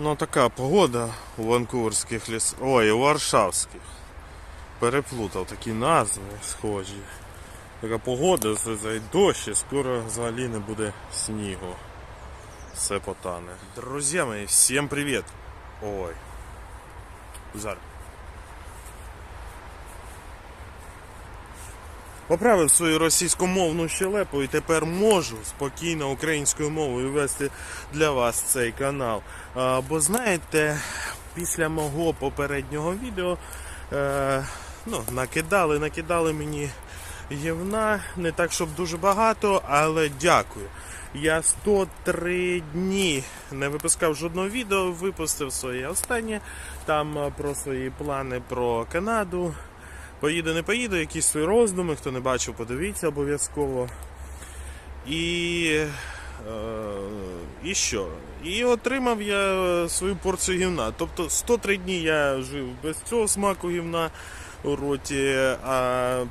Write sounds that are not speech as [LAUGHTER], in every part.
Ну така погода у ванкуверських ліс. Ой, у Варшавських. Переплутав такі назви схожі. Така погода, зай дощ, і скоро взагалі не буде снігу. Все потане. Друзі мої, всім привіт! Ой. Зараз. Поправив свою російськомовну щелепу і тепер можу спокійно українською мовою вести для вас цей канал. А, бо знаєте, після мого попереднього відео е, ну, накидали, накидали мені гівна, не так, щоб дуже багато, але дякую. Я 103 дні не випускав жодного відео, випустив своє останнє там е, про свої плани про Канаду. Поїду, не поїду, якісь свої роздуми, хто не бачив, подивіться обов'язково. І. Е, і що? І отримав я свою порцію гівна. Тобто 103 дні я жив без цього смаку гівна у роті, а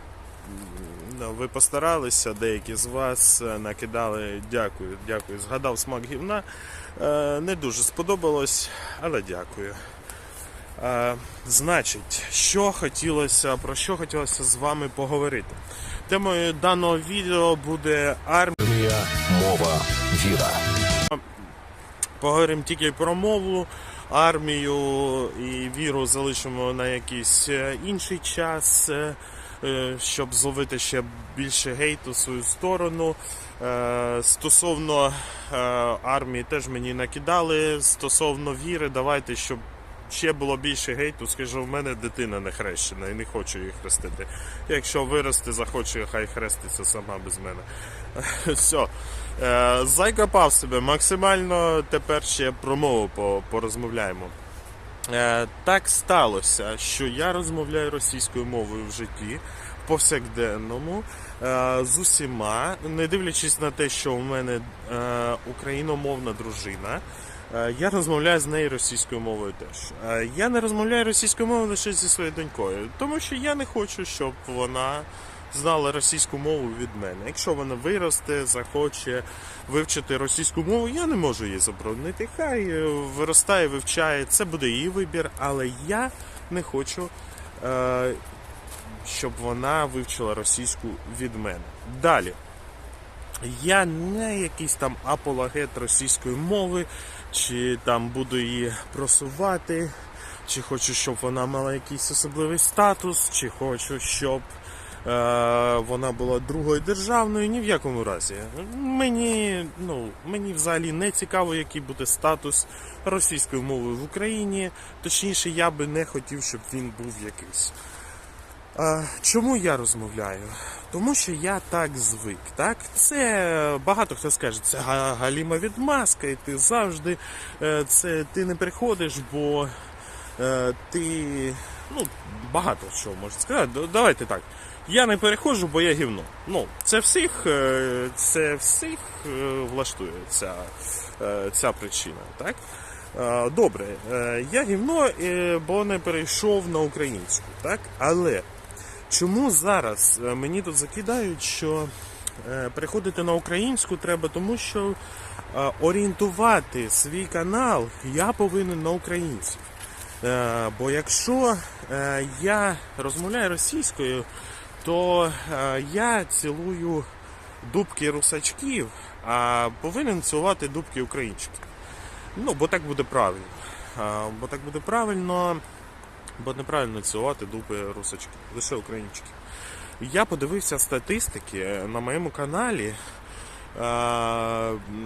ну, ви постаралися, деякі з вас е, накидали. Дякую, дякую. Згадав смак гівна. Е, Не дуже сподобалось, але дякую. Е, значить, що хотілося, про що хотілося з вами поговорити. Темою даного відео буде армія. Мова, віра. Поговоримо тільки про мову, армію і віру залишимо на якийсь е, інший час, е, е, щоб зловити ще більше гейту в свою сторону. Стосовно армії теж мені накидали. Стосовно віри, давайте, щоб ще було більше гейту, скажу, в мене дитина не хрещена і не хочу її хрестити. Якщо виросте, захоче, хай хреститься сама без мене. [LAUGHS] Все. Закопав себе максимально. Тепер ще про мову порозмовляємо. Е, Так сталося, що я розмовляю російською мовою в житті повсякденному е, з усіма, не дивлячись на те, що у мене е, україномовна дружина. Е, Я розмовляю з нею російською мовою теж. Е, Я не розмовляю російською мовою лише зі своєю донькою, тому що я не хочу, щоб вона знала російську мову від мене. Якщо вона виросте, захоче вивчити російську мову, я не можу її заборонити. Хай е, виростає, вивчає, це буде її вибір, але я не хочу, щоб вона вивчила російську від мене. Далі. Я не якийсь там апологет російської мови, чи там буду її просувати, чи хочу, щоб вона мала якийсь особливий статус, чи хочу, щоб е, вона була другою державною. Ні в якому разі. Мені, ну, мені взагалі не цікаво, який буде статус російської мови в Україні. Точніше, я би не хотів, щоб він був якийсь. Чому я розмовляю? Тому що я так звик. Так? Це багато хто скаже, це галіма відмазка, і ти завжди е, це ти не приходиш, бо е, ти. Ну, багато що можна сказати. Давайте так. Я не переходжу, бо я гівно. Ну, це всіх, е, це всіх влаштує ця, ця причина, так? Добре, я гівно, бо не перейшов на українську, так? Але чому зараз е, мені тут закидають, що е, переходити на українську треба, тому що е, орієнтувати свій канал я повинен на українців. Бо якщо я розмовляю російською, то я цілую дубки русачків, а повинен цілувати дубки українчиків. Ну, бо так буде правильно. Бо так буде правильно, бо неправильно цілувати дуби русачків, лише українчиків. Я подивився статистики на моєму каналі. е,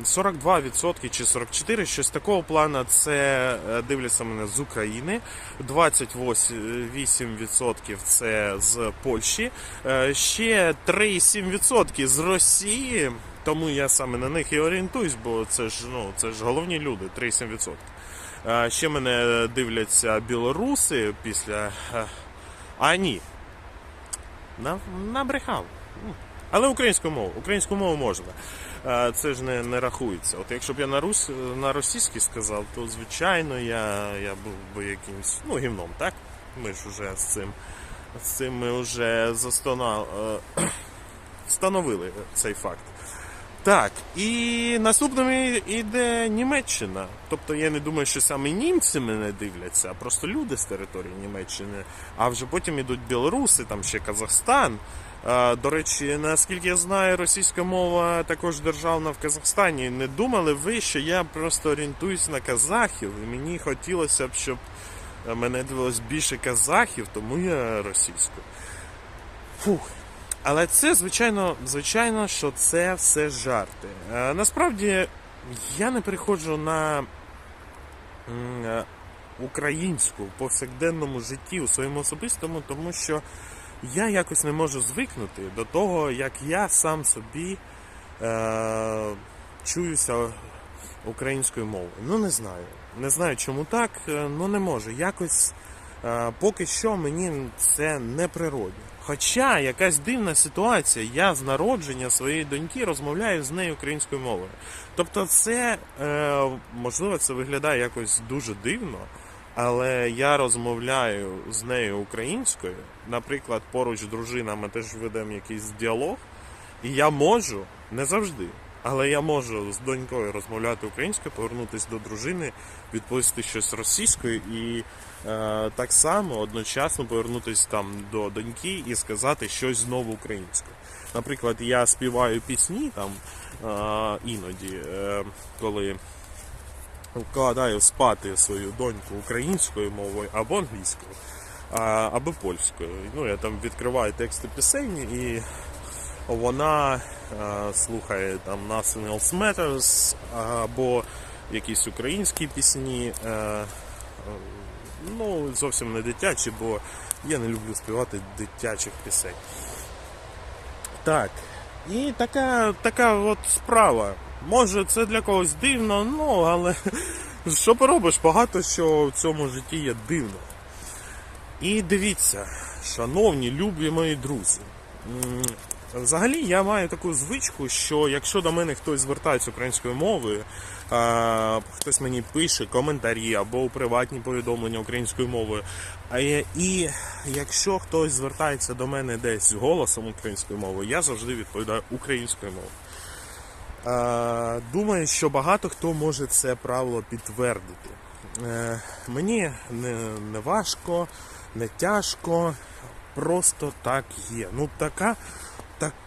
42% чи 44%, щось такого плану, це е, дивляться мене з України, 28% це з Польщі, е, ще 3,7% з Росії, тому я саме на них і орієнтуюсь, бо це ж ну це ж головні люди, 3,7%. Ще мене дивляться білоруси після. А ні. На- Набрехав. Але українську мову. Українську мову можна. Це ж не, не рахується. От якщо б я на, рус, на російській сказав, то звичайно я, я був би якимось ну, гівном, так? Ми ж вже з цим, з цим ми вже застона, е, [CLEARS THROAT] встановили цей факт. Так, і наступним іде Німеччина. Тобто я не думаю, що саме німці мене дивляться, а просто люди з території Німеччини. А вже потім ідуть білоруси, там ще Казахстан. До речі, наскільки я знаю, російська мова також державна в Казахстані. Не думали ви, що я просто орієнтуюсь на казахів, і мені хотілося б, щоб мене дивилось більше казахів, тому я російською. Фух. Але це, звичайно, звичайно, що це все жарти. Е, насправді я не переходжу на е, українську повсякденному житті у своєму особистому, тому що я якось не можу звикнути до того, як я сам собі е, чуюся українською мовою. Ну не знаю. Не знаю, чому так, е, ну не можу. Якось поки що мені це не природно. Хоча якась дивна ситуація, я з народження своєї доньки розмовляю з нею українською мовою. Тобто, це е, можливо це виглядає якось дуже дивно, але я розмовляю з нею українською. Наприклад, поруч дружина, ми теж ведемо якийсь діалог, і я можу не завжди. Але я можу з донькою розмовляти українською, повернутися до дружини, відповісти щось російською і е, так само одночасно повернутися там до доньки і сказати щось знову українською. Наприклад, я співаю пісні там е, іноді, е, коли вкладаю спати свою доньку українською мовою або англійською, а, або польською. Ну, я там відкриваю тексти пісень і вона е, слухає там Nothing Matters або якісь українські пісні. Е, е, ну, зовсім не дитячі, бо я не люблю співати дитячих пісень. Так. І така, така от справа. Може, це для когось дивно, ну, але [LAUGHS] що поробиш, багато що в цьому житті є дивно. І дивіться, шановні, любі мої друзі. Взагалі я маю таку звичку, що якщо до мене хтось звертається українською мовою, хтось мені пише коментарі або приватні повідомлення українською мовою. І якщо хтось звертається до мене десь голосом українською мовою, я завжди відповідаю українською мовою. Думаю, що багато хто може це правило підтвердити. Е, Мені не важко, не тяжко, просто так є. Ну, така,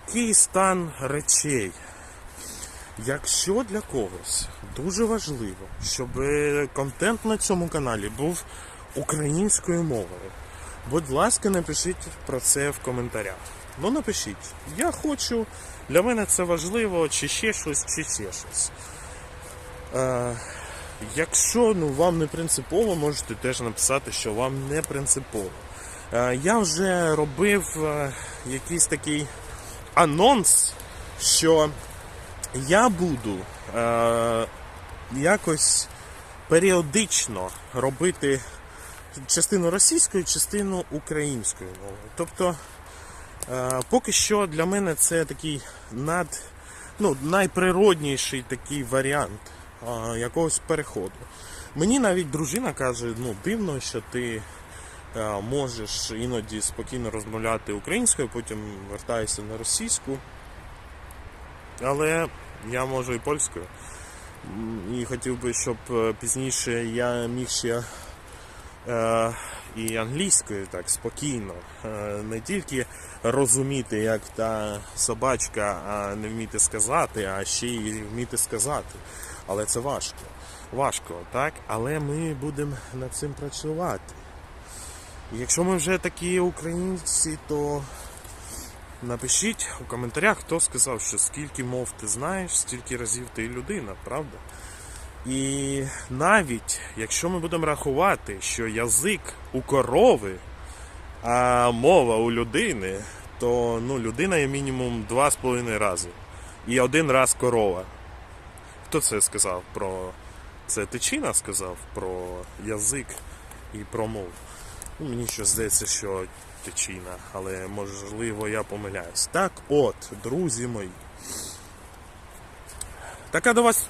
такий стан речей. Якщо для когось дуже важливо, щоб контент на цьому каналі був українською мовою, будь ласка, напишіть про це в коментарях. Ну напишіть, я хочу, для мене це важливо, чи ще щось, чи ще щось. Е, якщо ну, вам не принципово, можете теж написати, що вам не принципово. Е, я вже робив е, якийсь такий анонс, що я буду е, якось періодично робити частину російською, частину українською мовою. Тобто, е, поки що для мене це такий над, ну, найприродніший такий варіант е, якогось переходу. Мені навіть дружина каже, ну дивно, що ти можеш іноді спокійно розмовляти українською, потім вертаєшся на російську. Але я можу і польською. І хотів би, щоб е, пізніше я міг ще е, і англійською так спокійно. Е, не тільки розуміти, як та собачка, а не вміти сказати, а ще й вміти сказати. Але це важко. Важко, так? Але ми будемо над цим працювати. Якщо ми вже такі українці, то Напишіть у коментарях, хто сказав, що скільки мов ти знаєш, стільки разів ти людина, правда? І навіть якщо ми будемо рахувати, що язик у корови, а мова у людини, то ну, людина є мінімум два з половиною рази. І один раз корова. Хто це сказав про це Тичина сказав про язик і про мову. Ну, мені що здається, що тичина, але можливо я помиляюсь. Так от, друзі мої. Таке до вас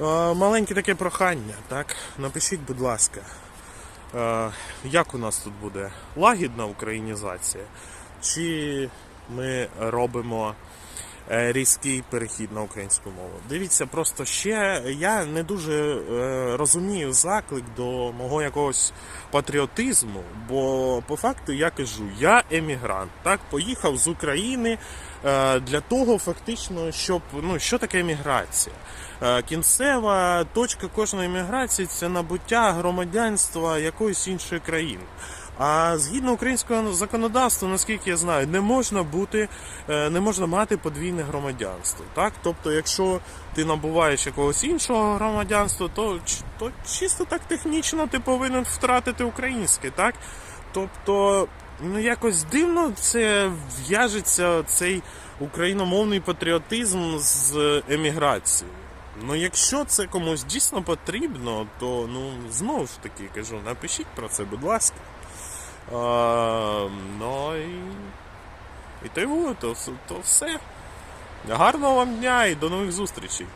е, маленьке таке прохання, так? Напишіть, будь ласка, е, як у нас тут буде лагідна українізація? Чи ми робимо різкий перехід на українську мову. Дивіться, просто ще я не дуже е, розумію заклик до мого якогось патріотизму, бо по факту я кажу, я емігрант, так, поїхав з України е, для того, фактично, щоб ну що таке еміграція? Е, Кінцева точка кожної еміграції це набуття громадянства якоїсь іншої країни. А згідно українського законодавства, наскільки я знаю, не можна бути, е, не можна мати подвійне громадянство. Так, тобто, якщо ти набуваєш якогось іншого громадянства, то, то чисто так технічно ти повинен втратити українське, так? Тобто, ну якось дивно це в'яжеться цей україномовний патріотизм з еміграцією. Ну, якщо це комусь дійсно потрібно, то ну знову ж таки кажу, напишіть про це, будь ласка. А, ну і, і то то, все. Гарного вам дня і до нових зустрічей.